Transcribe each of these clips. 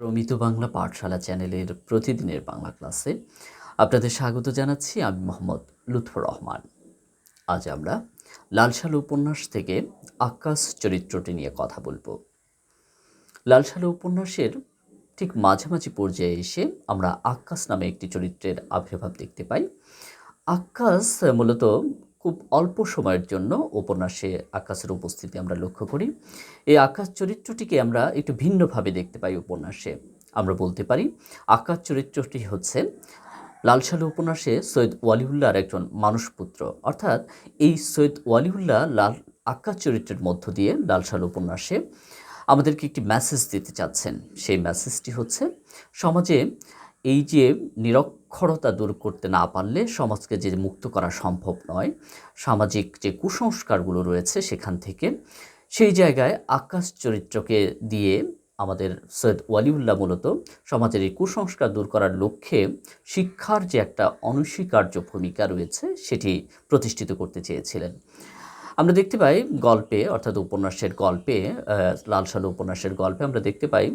প্রমিত বাংলা পাঠশালা চ্যানেলের প্রতিদিনের বাংলা ক্লাসে আপনাদের স্বাগত জানাচ্ছি আমি মোহাম্মদ লুৎফর রহমান। আজ আমরা লালসাল উপন্যাস থেকে আকাশ চরিত্রটি নিয়ে কথা বলব। লালসাল উপন্যাসের ঠিক মাঝামাঝি পর্যায়ে এসে আমরা আকাশ নামে একটি চরিত্রের আবির্ভাব দেখতে পাই। আকাশ মূলত খুব অল্প সময়ের জন্য উপন্যাসে আকাশের উপস্থিতি আমরা লক্ষ্য করি। এই আকাশ চরিত্রটিকে আমরা একটু ভিন্নভাবে দেখতে পাই উপন্যাসে। আমরা বলতে পারি, আকাশ চরিত্রটি হচ্ছে লালসালু উপন্যাসে সৈয়দ ওয়ালিউল্লাহর একজন মানুষপুত্র। অর্থাৎ এই সৈয়দ ওয়ালিউল্লাহ লাল আকাশ চরিত্রের মধ্য দিয়ে লালসালু উপন্যাসে আমাদেরকে একটি মেসেজ দিতে চাচ্ছেন। সেই মেসেজটি হচ্ছে, সমাজে এই যে নিরক্ষরতা দূর করতে না পারলে সমাজকে যে মুক্ত করা সম্ভব নয়, সামাজিক যে কুসংস্কারগুলো রয়েছে সেখান থেকে, সেই জায়গায় আকাশ চরিত্রকে দিয়ে আমাদের সৈয়দ ওয়ালিউল্লাহ মূলত সমাজের এই কুসংস্কার দূর করার লক্ষ্যে শিক্ষার যে একটা অনস্বীকার্য ভূমিকা রয়েছে, সেটি প্রতিষ্ঠিত করতে চেয়েছিলেন। আমরা দেখতে পাই গল্পে, অর্থাৎ উপন্যাসের গল্পে লালসালু উপন্যাসের গল্পে আমরা দেখতে পাই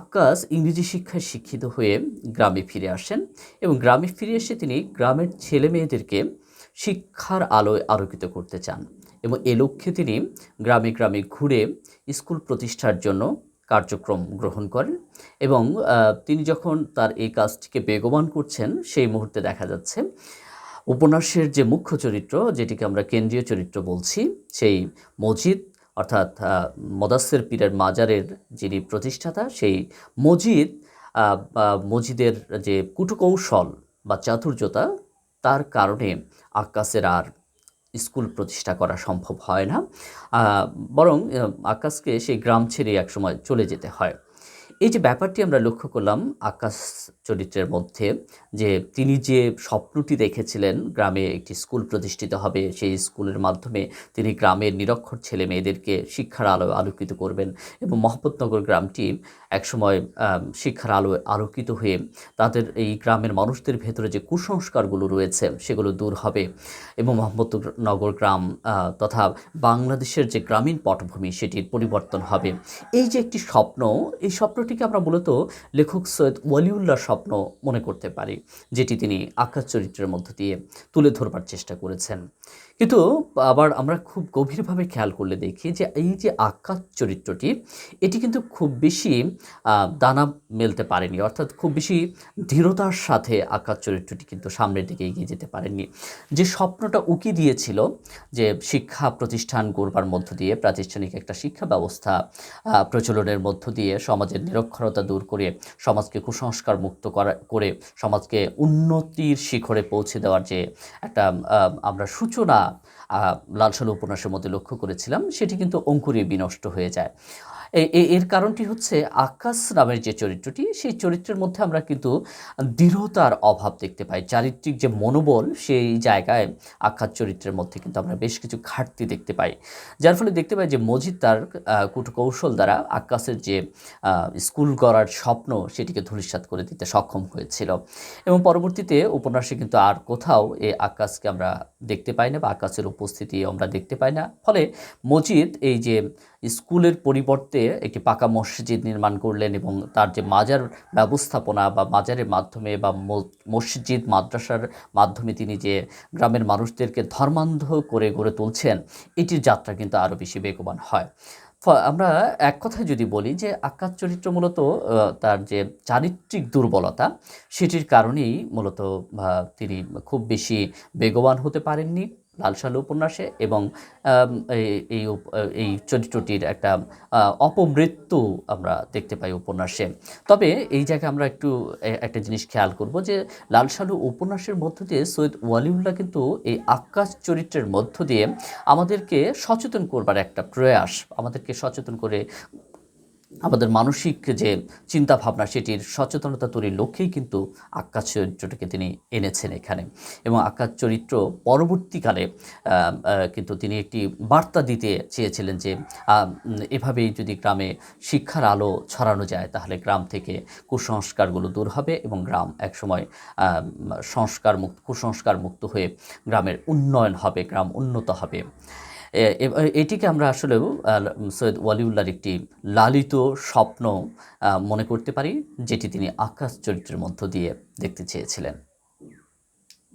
আকাশ ইংরেজি শিক্ষায় শিক্ষিত হয়ে গ্রামে ফিরে আসেন এবং গ্রামে ফিরে এসে তিনি গ্রামের ছেলে মেয়েদেরকে শিক্ষার আলোয় আলোকিত করতে চান এবং এ লক্ষ্যে তিনি গ্রামে গ্রামে ঘুরে স্কুল প্রতিষ্ঠার জন্য কার্যক্রম গ্রহণ করেন এবং তিনি যখন তার এই কাজটিকে বেগবান করছেন, সেই মুহূর্তে দেখা যাচ্ছে উপন্যাসের যে মুখ্য চরিত্র, যেটিকে আমরা কেন্দ্রীয় চরিত্র বলছি, সেই মজিদ, অর্থাৎ মদাসের পীরের মাজারের যিনি প্রতিষ্ঠাতা, সেই মজিদ মজিদের যে কুটকৌশল বা চাতুর্যতা, তার কারণে আকাশের আর স্কুল প্রতিষ্ঠা করা সম্ভব হয় না। বরং আকাশকে সেই গ্রাম ছেড়ে একসময় চলে যেতে হয়। এই যে ব্যাপারটি আমরা লক্ষ্য করলাম আকাশ চরিত্রের মধ্যে, যে তিনি যে স্বপ্নটি দেখেছিলেন, গ্রামে একটি স্কুল প্রতিষ্ঠিত হবে, সেই স্কুলের মাধ্যমে তিনি গ্রামের নিরক্ষর ছেলে মেয়েদেরকে শিক্ষার আলো আলোকিত করবেন এবং মহব্বতনগর গ্রামটি একসময় শিক্ষার আলো আলোকিত হয়ে তাদের এই গ্রামের মানুষদের ভেতরে যে কুসংস্কারগুলো রয়েছে, সেগুলো দূর হবে এবং মোহাম্মদনগর গ্রাম তথা বাংলাদেশের যে গ্রামীণ পটভূমি, সেটির পরিবর্তন হবে। এই যে একটি স্বপ্ন, এই স্বপ্নটিকে আমরা মূলত লেখক সৈয়দ ওয়ালিউল্লাহ স্বপ্ন মনে করতে পারি, যেটি তিনি আকাশ চরিত্রের মধ্য দিয়ে তুলে ধরবার চেষ্টা করেছেন। কিন্তু আবার আমরা খুব গভীরভাবে খেয়াল করলে দেখি যে এই যে আকাশ চরিত্রটি, এটি কিন্তু খুব বেশি দানা মেলতে পারেনি, অর্থাৎ খুব বেশি দৃঢ়তার সাথে আকাশ চরিত্রটি কিন্তু সামনের দিকে এগিয়ে যেতে পারেনি যে স্বপ্নটা উকি দিয়েছিল যে শিক্ষা প্রতিষ্ঠান গড়বার মধ্য দিয়ে, প্রাতিষ্ঠানিক একটা শিক্ষা ব্যবস্থা প্রচলনের মধ্য দিয়ে সমাজের নিরক্ষরতা দূর করে সমাজকে কুসংস্কার মুক্ত করা, করে সমাজকে উন্নতির শিখরে পৌঁছে দেওয়ার যে একটা আমরা সূচনা লালসালু উপন্যাসের মধ্যে লক্ষ্য করেছিলাম, সেটি কিন্তু অঙ্কুরে বিনষ্ট হয়ে যায়। এর কারণটি হচ্ছে আকাশ নামের যে চরিত্রটি, সেই চরিত্রের মধ্যে আমরা কিন্তু দৃঢ়তার অভাব দেখতে পাই। চারিত্রিক যে মনোবল, সেই জায়গায় আকাশ চরিত্রের মধ্যে কিন্তু আমরা বেশ কিছু ঘাটতি দেখতে পাই। যার ফলে দেখতে পাই যে মজিদ তার কুটকৌশল দ্বারা আকাশের যে স্কুল গড়ার স্বপ্ন, সেটিকে ধূলিসাৎ করে দিতে সক্ষম হয়েছিল। এবং পরবর্তীতে উপন্যাসে কিন্তু আর কোথাও এই আকাশকে আমরা দেখতে পাই না বা আকাশের উপস্থিতি আমরা দেখতে পাই না। ফলে মজিদ এই যে স্কুলের পরিবর্তে একটি পাকা মসজিদ নির্মাণ করলেন এবং তার যে মাজার ব্যবস্থাপনা বা মাজারের মাধ্যমে বা মসজিদ, মাদ্রাসার মাধ্যমে তিনি যে গ্রামের মানুষদেরকে ধর্মান্ধ করে গড়ে তুলছেন, এটির যাত্রা কিন্তু আরও বেশি বেগবান হয়। আমরা এক কথায় যদি বলি যে আকাশ চরিত্র মূলত তার যে চারিত্রিক দুর্বলতা, সেটির কারণেই মূলত তিনি খুব বেশি বেগবান হতে পারেননি। লালসাল উপন্যাসে এবং এই এই চরিত্রটির একটা অপমৃত্যু আমরা দেখতে পাই উপন্যাসে। তবে এই জায়গায় আমরা একটু একটা জিনিস খেয়াল করব যে লালসালু উপন্যাসের মধ্য দিয়ে সৈয়দ ওয়ালিউল্লাহ কিন্তু এই আকাশ চরিত্রের মধ্য দিয়ে আমাদেরকে সচেতন করবার একটা প্রয়াস, আমাদেরকে সচেতন করে আমাদের মানসিক যে চিন্তা ভাবনা সেটির সচেতনতা তৈরির লক্ষ্যেই কিন্তু আকাশ চরিত্রটাকে তিনি এনেছেন এখানে। এবং আকাশ চরিত্র পরবর্তীকালে কিন্তু তিনি একটি বার্তা দিতে চেয়েছিলেন যে এভাবেই যদি গ্রামে শিক্ষার আলো ছড়ানো যায়, তাহলে গ্রাম থেকে কুসংস্কারগুলো দূর হবে এবং গ্রাম একসময় সংস্কার মুক্ত কুসংস্কার মুক্ত হয়ে গ্রামের উন্নয়ন হবে, গ্রাম উন্নত হবে। এটিকে আমরা আসলেও সৈয়দ ওয়ালিউল্লাহর একটি লালিত স্বপ্ন মনে করতে পারি, যেটি তিনি আকাশ চরিত্রের মধ্য দিয়ে দেখতে চেয়েছিলেন।